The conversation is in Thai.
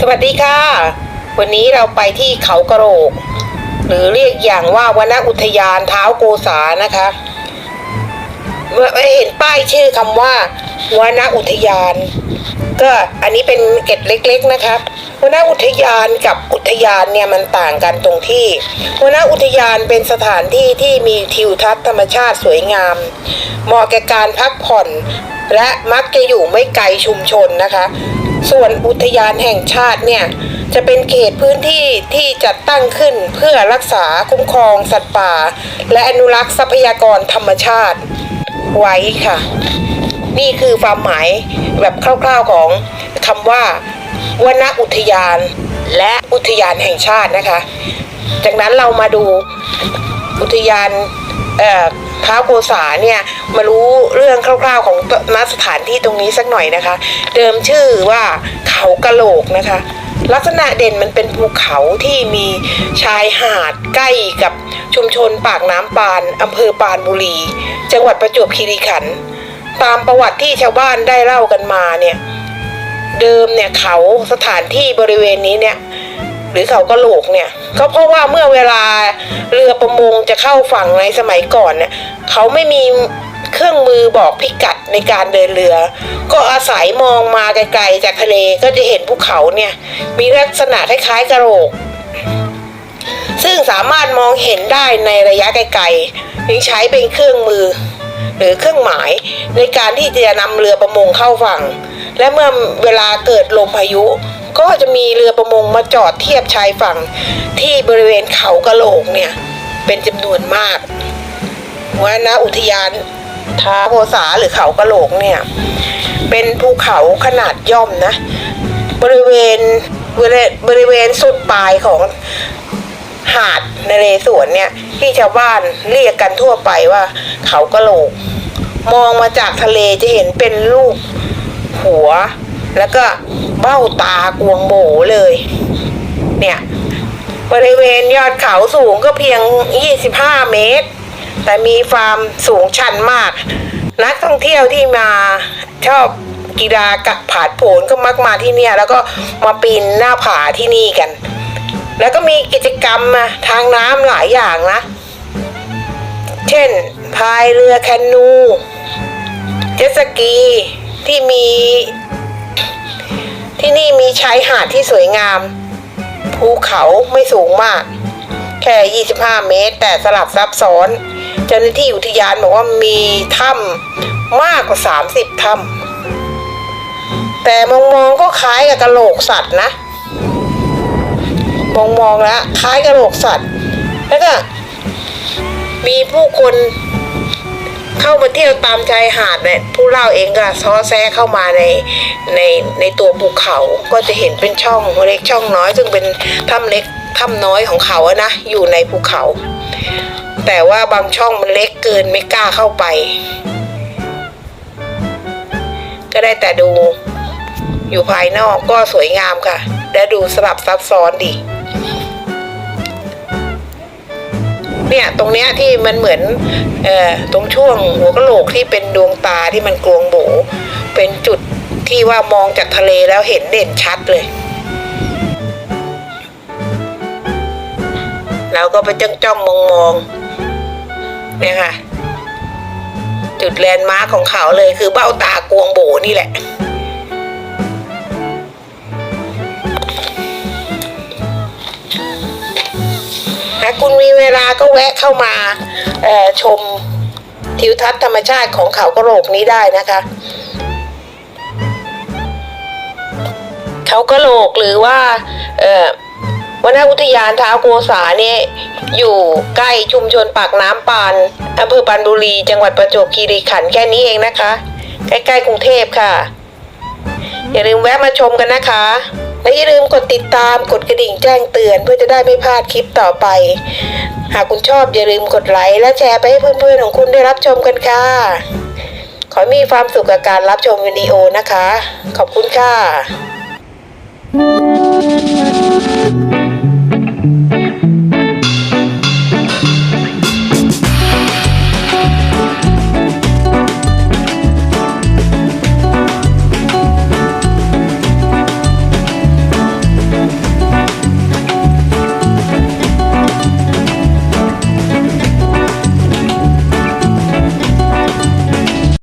สวัสดีค่ะ วันนี้เราไปที่เขากระโหลก หรือเรียกอย่างว่าวนอุทยานเท้าโกษานะคะเมื่อเห็นป้ายชื่อคำว่าวนอุทยาน ก็อันนี้เป็นเกร็ดเล็ก ๆนะคะวนอุทยานกับอุทยานเนี่ยมันต่างกันตรงที่วนอุทยานเป็นสถานที่ที่มีทิวทัศน์ธรรมชาติสวยงาม เหมาะแก่การพักผ่อน และมักจะอยู่ไม่ไกลชุมชนนะคะ ส่วนอุทยานแห่งชาติเนี่ยจะเป็นเขตพื้นที่ที่จัดตั้งขึ้นเพื่อรักษาคุ้มครองสัตว์ป่า และอนุรักษ์ทรัพยากรธรรมชาติไว้ค่ะ นี่คือความหมายแบบคร่าวๆของคำว่าวนอุทยานและอุทยานแห่งชาตินะคะ จากนั้นเรามาดูอุทยานเอ่อ ท้าวโกษาเนี่ยมารู้เรื่องคร่าวๆของณสถานที่ตรงนี้สักหน่อยนะคะ เดิมชื่อว่าเขากะโหลกนะคะ ลักษณะเด่นมันเป็นภูเขาที่มีชายหาดใกล้กับชุมชนปากน้ำปานอำเภอปานบุรี จังหวัดประจวบคีรีขันธ์ตามประวัติที่ชาวบ้านได้เล่ากันมาเนี่ยเดิมเนี่ยเขาสถานที่บริเวณนี้เนี่ย หรือเขากระโหลกเนี่ยก็เพราะว่าเมื่อเวลาเรือประมงจะเข้าฝั่งในสมัยก่อนเนี่ยเขาไม่มีเครื่องมือบอกพิกัดในการเดินเรือ ก็อาศัยมองมาไกลๆจากทะเลก็จะเห็นภูเขาเนี่ยมีลักษณะคล้ายๆกระโหลก ซึ่งสามารถมองเห็นได้ในระยะไกลๆจึงใช้เป็นเครื่องมือ หรือเครื่องหมายในการที่จะนำเรือประมงเข้าฝั่ง และเมื่อเวลาเกิดลมพายุ ก็จะมีเรือประมงมาจอดเทียบชายฝั่งที่บริเวณเขากะโหลกเนี่ย เป็นจำนวนมากวนอุทยานท้าโพสาหรือเขากะโหลกเนี่ย เป็นภูเขาขนาดย่อมนะบริเวณบริเวณบริเวณสุดปลายของหาดนเรศวรเนี่ย ที่ชาวบ้านเรียกกันทั่วไปว่า เขากะโหลก มองมาจากทะเลจะเห็นเป็นรูปหัว แล้วก็เบ้าตากวงโบเลย เนี่ยบริเวณยอดเขาสูงก็เพียง 25 เมตร แต่มีความสูงชันมาก นักท่องเที่ยวที่มาชอบกีฬากะผาดโผนก็มักมาที่เนี่ย แล้วก็มาปีนหน้าผาที่นี่กัน แล้วก็มีกิจกรรมทางน้ำหลายอย่างนะ เช่นพายเรือแคนู เจ็ตสกีที่มี ที่นี่มีชายหาดที่สวยงาม ภูเขาไม่สูงมาก แค่ 25 เมตร แต่สลับซับซ้อน เจ้าหน้าที่อุทยานบอกว่ามีถ้ำมากกว่า 30ถ้ำแต่มองๆก็คล้ายกับกระโหลกสัตว์นะ มองมองๆแล้วคล้ายกระโหลกสัตว์ แล้วก็มีผู้คน เข้ามาเที่ยวตามชายหาดเนี่ยผู้เล่าเองก็ซ้อแซะเข้ามาในในในตัวภูเขาก็จะเห็นเป็นช่องเล็กช่องน้อย ซึ่งเป็นถ้ำเล็กถ้ำน้อยของเขาอะนะอยู่ในภูเขา แต่ว่าบางช่องมันเล็กเกินไม่กล้าเข้าไป ก็ได้แต่ดูอยู่ภายนอกก็สวยงามค่ะ และดูสลับซับซ้อนดี เนี่ยตรงเนี้ยที่มันเหมือนเอ่อตรงช่วงหัวกะโหลกที่เป็นดวงตาที่มันกลวงโบเป็นจุดที่ว่ามองจากทะเลแล้วเห็นเด่นชัดเลยเราก็ไปจ้องจ้องมองมองเนี่ยค่ะ จุดแลนด์มาร์คของเขาเลยคือเบ้าตากวงโบนี่แหละาคุณมีเวลาก็แวะเข้ามาชมทิวทัศน์ธรรมชาติของเขากระโหลกนี้ได้นะคะ เขากระโหลกหรือว่าวนอุทยานท้าวโกษาเนี่ยอยู่ใกล้ชุมชนปากน้ำปานอำเภอปานบุรี จังหวัดประจวบคีรีขันธ์แค่นี้เองนะคะ ใกล้ๆกรุงเทพค่ะ อย่าลืมแวะมาชมกันนะคะ และอย่าลืมกดติดตามกดกระดิ่งแจ้งเตือนเพื่อจะได้ไม่พลาดคลิปต่อไป หากคุณชอบอย่าลืมกดไลค์และแชร์ไปให้เพื่อนๆของคุณได้รับชมกันค่ะ ขอมีความสุขกับการรับชมวิดีโอนะคะ ขอบคุณค่ะ